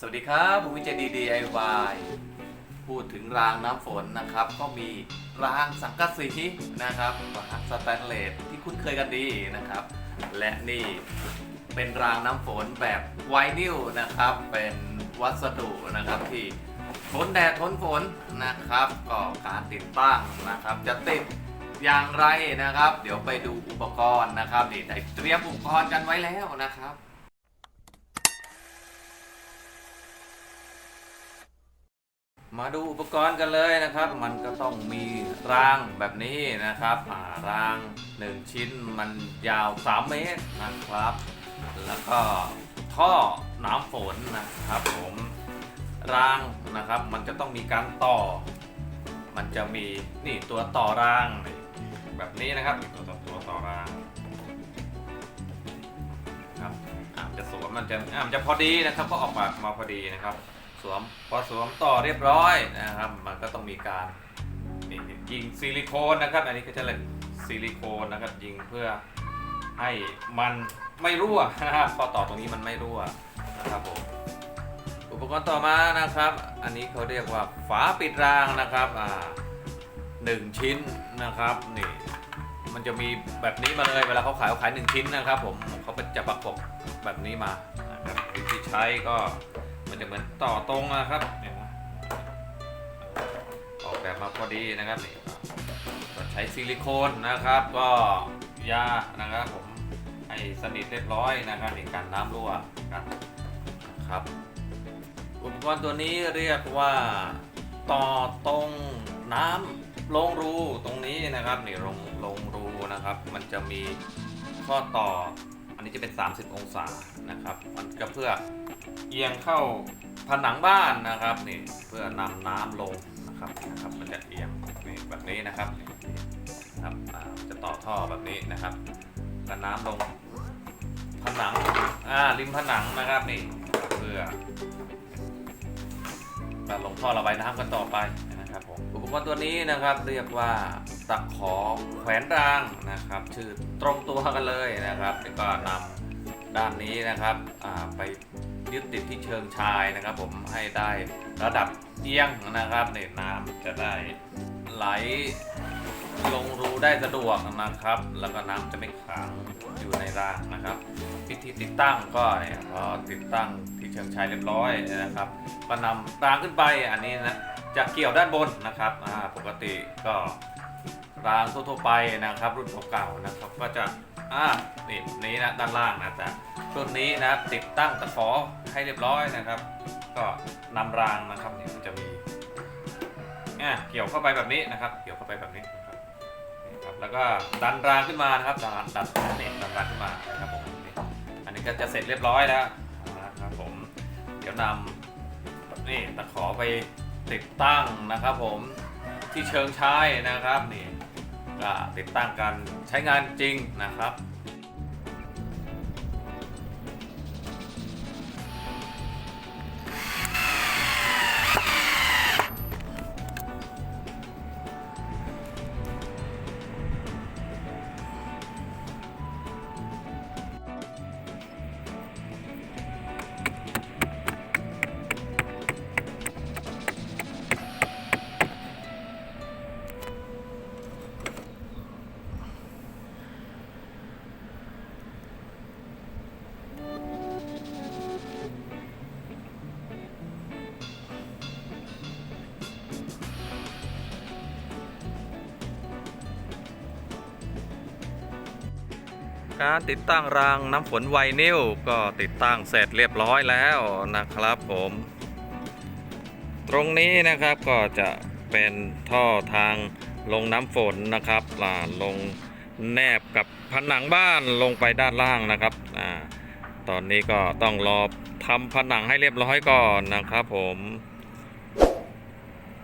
สวัสดีครับผมวิจัยดี DIY พูดถึงรางน้ำฝนนะครับ ก็มีรางสังกะสีนะครับรางสแตนเลสที่คุ้นเคยกันดีนะครับ และนี่เป็นรางน้ำฝนแบบไวนิลนะครับ เป็นวัสดุนะครับที่ทนแดดทนฝนนะครับก็การติดตั้งนะครับ จะติดอย่างไรนะครับ เดี๋ยวไปดูอุปกรณ์นะครับนี่ได้เตรียมอุปกรณ์กันไว้แล้วนะครับ มาดูอุปกรณ์กันเลยนะครับ มันก็ต้องมีรางแบบนี้นะครับอ่าราง 1 ชิ้นมันยาว 3 เมตรนะครับ แล้วก็ท่อน้ำฝนนะครับผมรางนะครับมันจะต้องมีการต่อ มันจะมีนี่ตัวต่อรางแบบนี้นะครับตัวต่อตัวต่อรางครับอ่าจะสวมมันจะอ่ามันจะพอดีนะครับก็ออกมามาพอดีนะครับ สวมพอสวมต่อเรียบร้อยนะครับ มันก็ต้องมีการนี่ยิงซิลิโคนนะครับ อันนี้ก็จะเรียกซิลิโคนนะครับยิงเพื่อให้มันไม่รั่วนะครับพอต่อตรงนี้มันไม่รั่วนะครับผมอุปกรณ์ต่อมานะครับ อันนี้เขาเรียกว่าฝาปิดรางนะครับอ่าหนึ่งชิ้นนะครับนี่มันจะมีแบบนี้มาเลยเวลาเขาขายเขาขายหนึ่งชิ้นนะครับ ผมเขาจะประกบแบบนี้มานะครับวิธีใช้ก็ จะเหมือนต่อตรงนะครับเนี่ยนะออกแบบมาพอดีนะครับนี่ก็ใช้ซิลิโคนนะครับ ก็ยานะครับผมให้สนิทเรียบร้อยนะครับในการน้ำรั่วกันนะครับ อุปกรณ์ตัวนี้เรียกว่าต่อตรงน้ำลงรูตรงนี้นะครับนี่ลงลงรูนะครับ มันจะมีข้อต่ออันนี้จะเป็น 30 องศานะครับ มันก็เพื่อ เอียงเข้าผนังบ้านนะครับนี่เพื่อนำน้ำลงนะครับนะครับ มันจะเอียงนี่แบบนี้นะครับนี่นะครับจะต่อท่อแบบนี้นะครับแล้วน้ำลงผนังอ่าริมผนังนะครับนี่เพื่อกาลงท่อระบายน้ำกันต่อไปนะครับผมอุปกรณ์ตัวนี้นะครับเรียกว่าตะขอแขวนรางนะครับ ชื่อตรงตัวกันเลยนะครับแล้วก็นำด้านนี้นะครับอ่าไป ยึดติดที่เชิงชายนะครับ ผมให้ได้ระดับเอียงนะครับเนน้ำจะได้ไหลลงรูได้สะดวกนะครับ แล้วก็น้ำจะไม่ขังอยู่ในรางนะครับวิธีติดตั้งก็เนี่ยพอติดตั้งที่เชิงชายเรียบร้อยนะครับก็นำรางขึ้นไปอันนี้นะจะเกี่ยวด้านบนนะครับปกติก็รางทั่วๆไปนะครับ รุ่นเก่าๆนะครับ ก็จะอ่านี่นี้นะด้านล่างนะแต่รุ่นนี้นะครับติดตั้งตะขอ ให้เรียบร้อยนะครับ ก็นำรางนะครับเนี่ยมันจะมีเนี่ยเกี่ยวเข้าไปแบบนี้นะครับ เกี่ยวเข้าไปแบบนี้นะครับนี่ครับแล้วก็ดันรางขึ้นมานะครับดันดันเนี่ยดันรางขึ้นมานะครับผมนี่อันนี้ก็จะเสร็จเรียบร้อยแล้วนะครับผมเดี๋ยวนำนี่ตะขอไปติดตั้งนะครับ ผมที่เชิงชายนะครับนี่ก็ติดตั้งกันใช้งานจริงนะครับ การติดตั้งรางน้ำฝนไวนิลก็ติดตั้งเสร็จเรียบร้อยแล้วนะครับผม ตรงนี้นะครับก็จะเป็นท่อทางลงน้ำฝนนะครับลลงแนบกับผนังบ้านลงไปด้านล่างนะครับอตอนนี้ก็ต้องรอทำผนังให้เรียบร้อยก่อนนะครับผม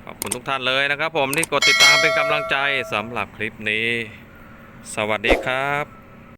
ขอบคุณทุกท่านเลยนะครับผมที่กดติดตามเป็นกำลังใจสำหรับคลิปนี้ สวัสดีครับ